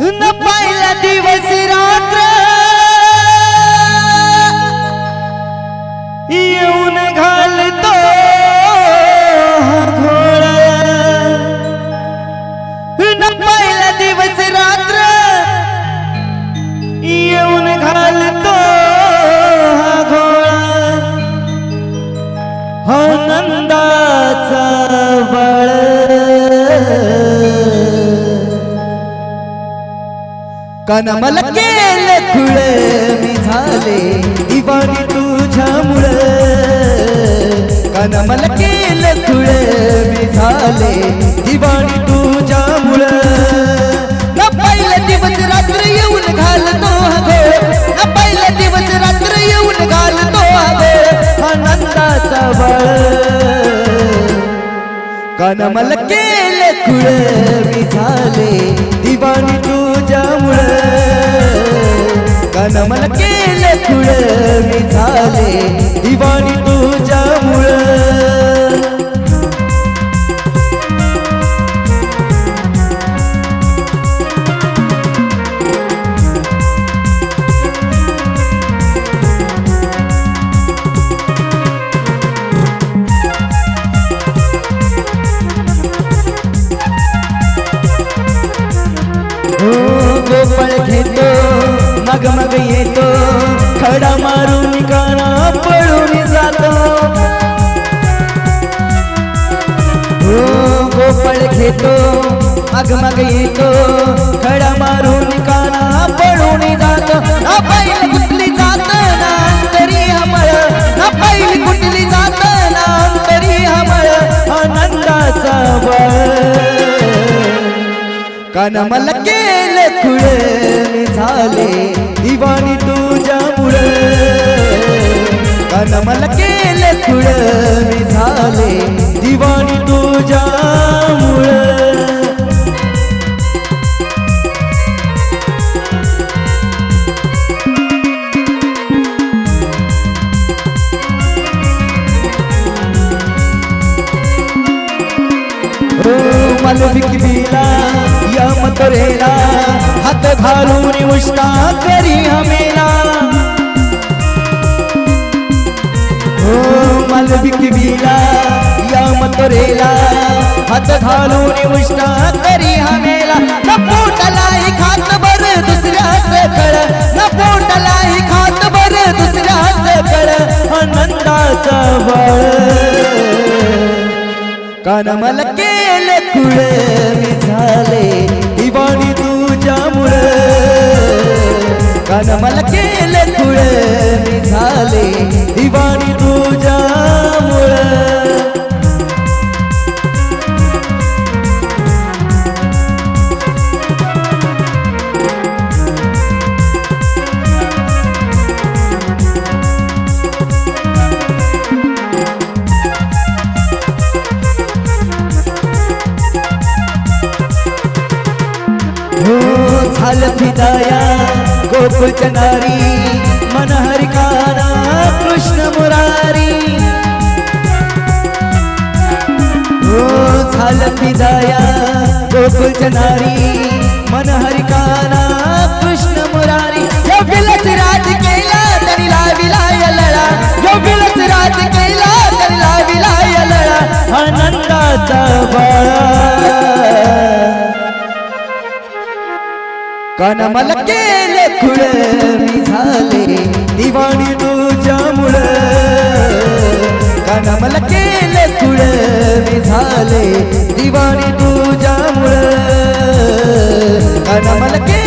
न पाहिला दिवस रात्र. येऊन घालतो न पाहिला दिवस रात्र. येऊन घालतो हा घोळा हो आनंदाचा कनमल केलं खुळ मी झाले दिवाणी तुझ्यामुळं कनमल केलं खुळ मी झाले दिवाणी तुझ्यामुळं न पहिलं दिवस रात्र येऊन घालतो दिवस रात्र येऊन घालतो आनंदाचा बळ. कनमल केले कुळ मी झाले दिवाणी तुझ्यामुळं कनमल केले कुळ मी झाले मग येतो. खडा मारून काना पळून जातो. हो गोपाळ घेतो. मग मग येतो. खडा मारून काना पळून जातो. कनमल केले खुळ. झाले. दिवाणी तुझ्यामुळं कनमल केले खुळ. झाले. दिवाणी तुझ्यामुळं हो मालविक करेला. हो, या मतरेला हात घालून उष्टा करी हमेला. हो मालविक बिला या मतरेला. हात घालून उष्टा करी हमेला. न पोटालाही खात बर दुसऱ्याच कळ न पोटालाही खात बर दुसऱ्याच कळ आनंदाचा बळ. कानमल केले खुळ मी झाले तुझ्यामुळं. कानमल केले खुळ मी झाले दिवाणी तुझ्यामुळे. हो झालं फिदाया गोकुळच्या नारी मनहरी कृष्ण मुरारी. हो झालं फिदाया गोकुळच्या नारी मनहरी कृष्ण मुरारी. योगिलच राज केला तरी लाविला लळा. योगिलच राज केला तरी लाविला लळा. आनंदाचा बाळा. कनमल केले खुळ मी झाले दिवाणी तुझ्यामुळं कनमल केले खुळ मी झाले दिवाणी तुझ्यामुळं कनमल केले